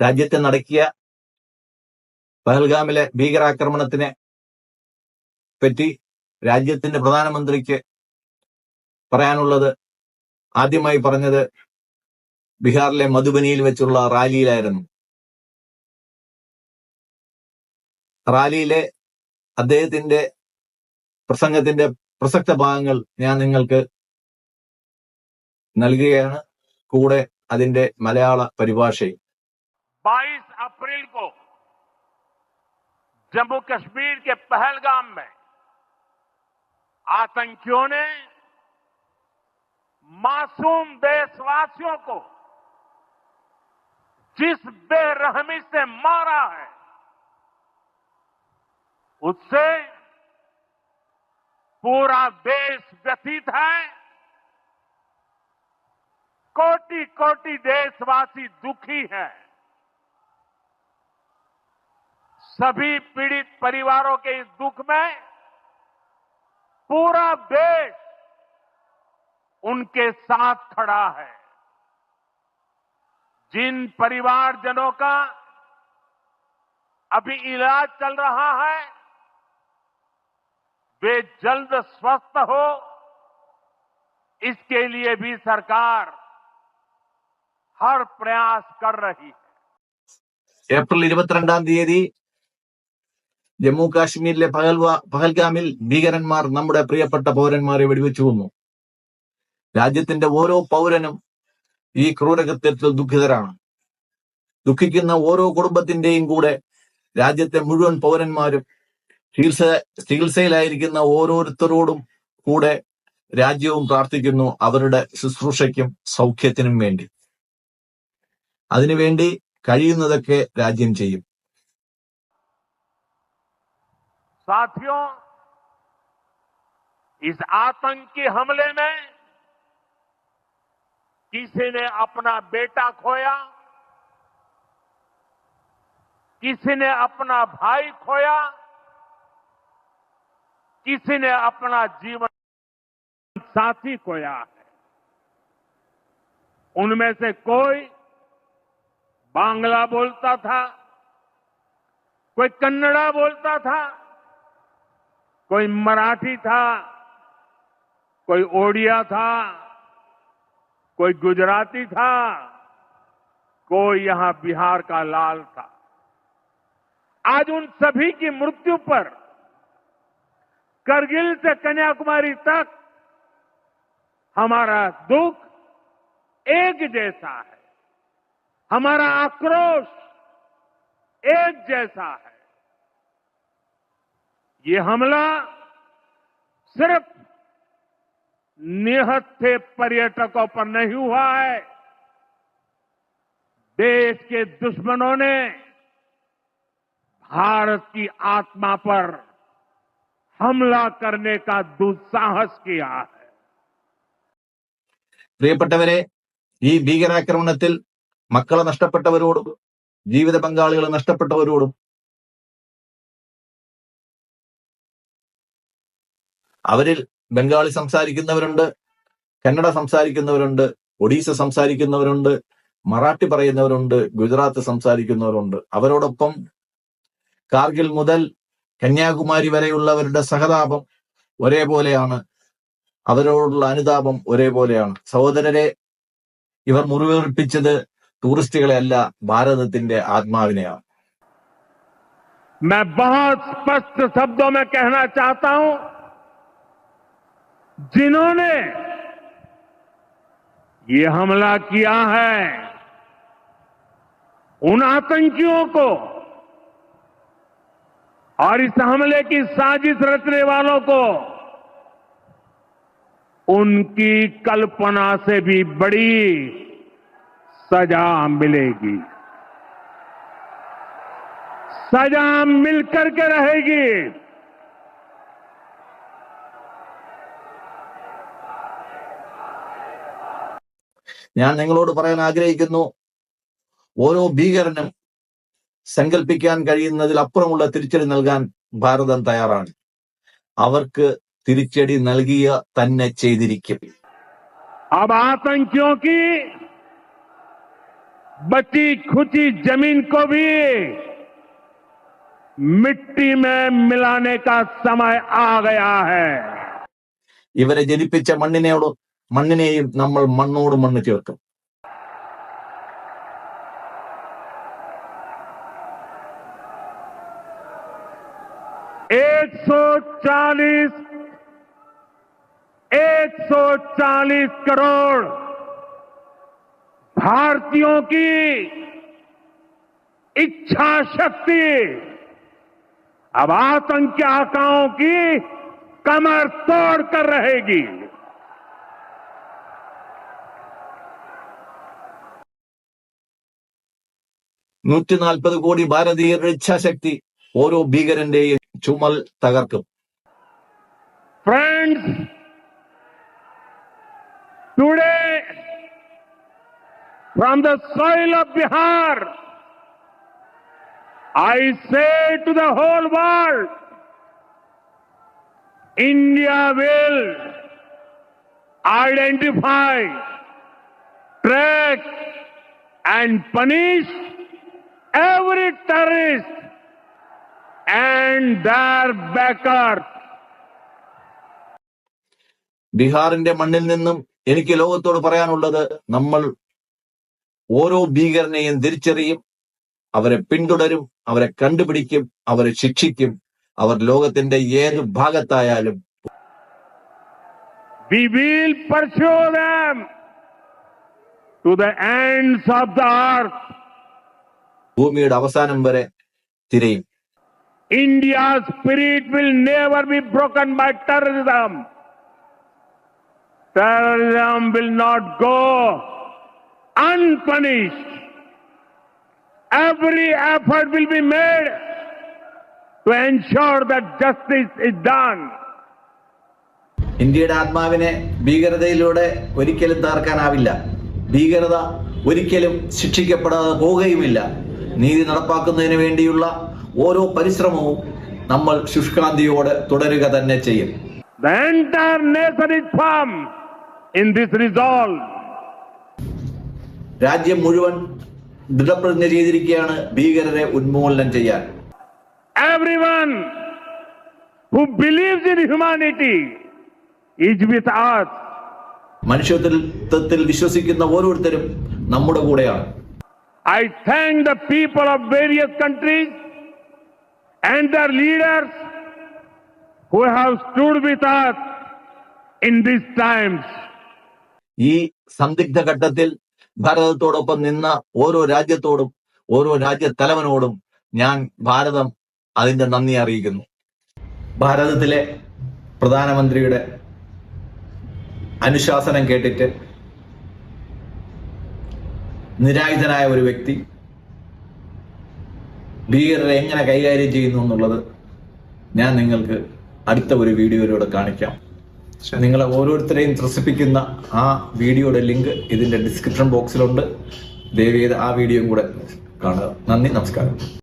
രാജ്യത്തെ നടക്കിയ പഹൽഗാമിലെ ഭീകരാക്രമണത്തിനെ പറ്റി രാജ്യത്തിന്റെ പ്രധാനമന്ത്രിക്ക് പറയാനുള്ളത് ആദ്യമായി പറഞ്ഞത് ബീഹാറിലെ മധുബനിയിൽ വെച്ചുള്ള റാലിയിലായിരുന്നു. റാലിയിലെ അദ്ദേഹത്തിന്റെ പ്രസംഗത്തിന്റെ പ്രസക്ത ഭാഗങ്ങൾ ഞാൻ നിങ്ങൾക്ക് നൽകുകയാണ്. കൂടെ അതിന്റെ മലയാള പരിഭാഷയും. 22 अप्रैल को जम्मू कश्मीर के पहलगाम में आतंकियों ने मासूम देशवासियों को जिस बेरहमी से मारा है, उससे पूरा देश व्यथित है। कोटि कोटि देशवासी दुखी हैं। सभी पीड़ित परिवारों के इस दुख में पूरा देश उनके साथ खड़ा है जिन परिवारजनों का अभी इलाज चल रहा है वे जल्द स्वस्थ हो इसके लिए भी सरकार हर प्रयास कर रही है ഏപ്രിൽ ഇരുപത്തിരണ്ടാം തീയതി ജമ്മു കാശ്മീരിലെ പഹൽവാ പഹൽഗാമിൽ ഭീകരന്മാർ നമ്മുടെ പ്രിയപ്പെട്ട പൗരന്മാരെ വെടിവെച്ചു കൊന്നു. രാജ്യത്തിന്റെ ഓരോ പൗരനും ഈ ക്രൂരകൃത്യത്തിൽ ദുഃഖിതരാണ്. ദുഃഖിക്കുന്ന ഓരോ കുടുംബത്തിന്റെയും കൂടെ രാജ്യത്തെ മുഴുവൻ പൗരന്മാരും ചികിത്സ ചികിത്സയിലായിരിക്കുന്ന ഓരോരുത്തരോടും കൂടെ രാജ്യവും പ്രാർത്ഥിക്കുന്നു അവരുടെ ശുശ്രൂഷയ്ക്കും സൗഖ്യത്തിനും വേണ്ടി. അതിനുവേണ്ടി കഴിയുന്നതൊക്കെ രാജ്യം ചെയ്യും. साथियों, इस आतंकी हमले में किसी ने अपना बेटा खोया, किसी ने अपना भाई खोया, किसी ने अपना जीवन साथी खोया है। उनमें से कोई बांग्ला बोलता था, कोई कन्नड़ा बोलता था कोई मराठी था, कोई ओडिया था, कोई गुजराती था, कोई यहाँ बिहार का लाल था। आज उन सभी की मृत्यु पर करगिल से कन्याकुमारी तक हमारा दुख एक जैसा है, हमारा आक्रोश एक जैसा है। ये हमला सिर्फ निहत्थे पर्यटकों पर नहीं हुआ है देश के दुश्मनों ने भारत की आत्मा पर हमला करने का दुस्साहस किया है പ്രിയപ്പെട്ടവരെ ഈ ഭീകരാക്രമണത്തിൽ മക്കളെ നഷ്ടപ്പെട്ടവരോടും ജീവിത പങ്കാളികളെ നഷ്ടപ്പെട്ടവരോടും അവരിൽ ബംഗാളി സംസാരിക്കുന്നവരുണ്ട് കന്നഡ സംസാരിക്കുന്നവരുണ്ട് ഒഡീസ സംസാരിക്കുന്നവരുണ്ട് മറാഠി പറയുന്നവരുണ്ട് ഗുജറാത്ത് സംസാരിക്കുന്നവരുണ്ട് അവരോടൊപ്പം കാർഗിൽ മുതൽ കന്യാകുമാരി വരെയുള്ളവരുടെ സഹതാപം ഒരേപോലെയാണ് അവരോടുള്ള അനുതാപം ഒരേപോലെയാണ് സഹോദരരെ ഇവർ മുറിവേൽപ്പിച്ചത് ടൂറിസ്റ്റുകളെ അല്ല ഭാരതത്തിന്റെ ആത്മാവിനെയാണ് मैं बहुत स्पष्ट शब्दों में कहना चाहता हूं जिन्होंने ये हमला किया है, उन आतंकियों को और इस हमले की साजिश रचने वालों को उनकी कल्पना से भी बड़ी सजा मिलेगी। सजा मिलकर के रहेगी। ഞാൻ നിങ്ങളോട് പറയാൻ ആഗ്രഹിക്കുന്നു ഓരോ ഭീകരനും സങ്കല്പിക്കാൻ കഴിയുന്നതിലപ്പുറമുള്ള തിരിച്ചടി നൽകാൻ ഭാരതം തയ്യാറാണ് അവർക്ക് തിരിച്ചടി നൽകിയ തന്നെ ചെയ്തിരിക്കും अब आतंकियों की बची खुची जमीन को भी मिट्टी में मिलाने का समय आ गया है ഇവരെ ജനിപ്പിച്ച മണ്ണിനോട് മണ്ണിനെയും നമ്മൾ മണ്ണോട് മണ്ണ് ചേർക്കും एक सौ चालीस एक सौ चालीस करोड़ भारतीयों की इच्छा शक्ति अब आतंकी आकाओं की कमर तोड़ कर रहेगी നൂറ്റി നാൽപ്പത് കോടി ഭാരതീയരുടെ ഇച്ഛാശക്തി ഓരോ ഭീകരന്റെയും ചുമൽ തകർക്കും Friends, today, from the soil of Bihar, I say to the whole world, India will identify, track, and punish every terrorist and their backers. ബീഹാറിന്റെ മണ്ണിൽ നിന്നും എനിക്ക് ലോകത്തോട് പറയാനുള്ളത് നമ്മൾ ഓരോ ഭീകരനെയും തിരിച്ചറിയും അവരെ പിന്തുടരും അവരെ കണ്ടുപിടിക്കും അവരെ ശിക്ഷിക്കും അവർ ലോകത്തിന്റെ ഏത് ഭാഗത്തായാലും We will pursue them to the ends of the earth. ഭൂമിയുടെ അവസാനം വരെ തിരയും India's spirit will never be broken by terrorism. Terrorism will not go unpunished. Every effort will be made to ensure that justice is done. ഇന്ത്യയുടെ ആത്മാവിനെ ഭീകരതയിലൂടെ ഒരിക്കലും തകർക്കാനാവില്ല ഭീകരത ഒരിക്കലും ശിക്ഷിക്കപ്പെടാതെ പോവുകയുമില്ല നീതി നടപ്പാക്കുന്നതിന് വേണ്ടിയുള്ള ഓരോ പരിശ്രമവും നമ്മൾ ശുഷ്കാന്തിയോടെ തുടരുക തന്നെ ചെയ്യും. രാജ്യം മുഴുവൻ ദൃഢപ്രതിജ്ഞ ചെയ്തിരിക്കുകയാണ് ഭീകരരെ ഉന്മൂലനം ചെയ്യാൻ Everyone who believes in humanity is with us. മനുഷ്യത്വത്തിൽ വിശ്വസിക്കുന്ന ഓരോരുത്തരും നമ്മുടെ കൂടെയാണ് I thank the people of various countries and their leaders who have stood with us in these times. ഈ സന്ദിഗ്ധ ഘട്ടത്തിൽ ഭാരതത്തോടൊപ്പം നിന്ന ഓരോ രാജ്യത്തോടും ഓരോ രാജ്യത്തലവനോടും ഞാൻ ഭാരതം അതിന്റെ നന്ദി അറിയിക്കുന്നു ഭാരതത്തിലെ പ്രധാനമന്ത്രിയുടെ അനുശാസനം കേട്ടിട്ട് നിരായുധനായ ഒരു വ്യക്തി ഭീകരരെ എങ്ങനെ കൈകാര്യം ചെയ്യുന്നു എന്നുള്ളത് ഞാൻ നിങ്ങൾക്ക് അടുത്ത ഒരു വീഡിയോയിലൂടെ കാണിക്കാം. നിങ്ങളെ ഓരോരുത്തരെയും ത്രസിപ്പിക്കുന്ന ആ വീഡിയോയുടെ ലിങ്ക് ഇതിന്റെ ഡിസ്ക്രിപ്ഷൻ ബോക്സിലുണ്ട്. ദയവ് ചെയ്ത് ആ വീഡിയോയും കൂടെ കാണുക. നന്ദി നമസ്കാരം.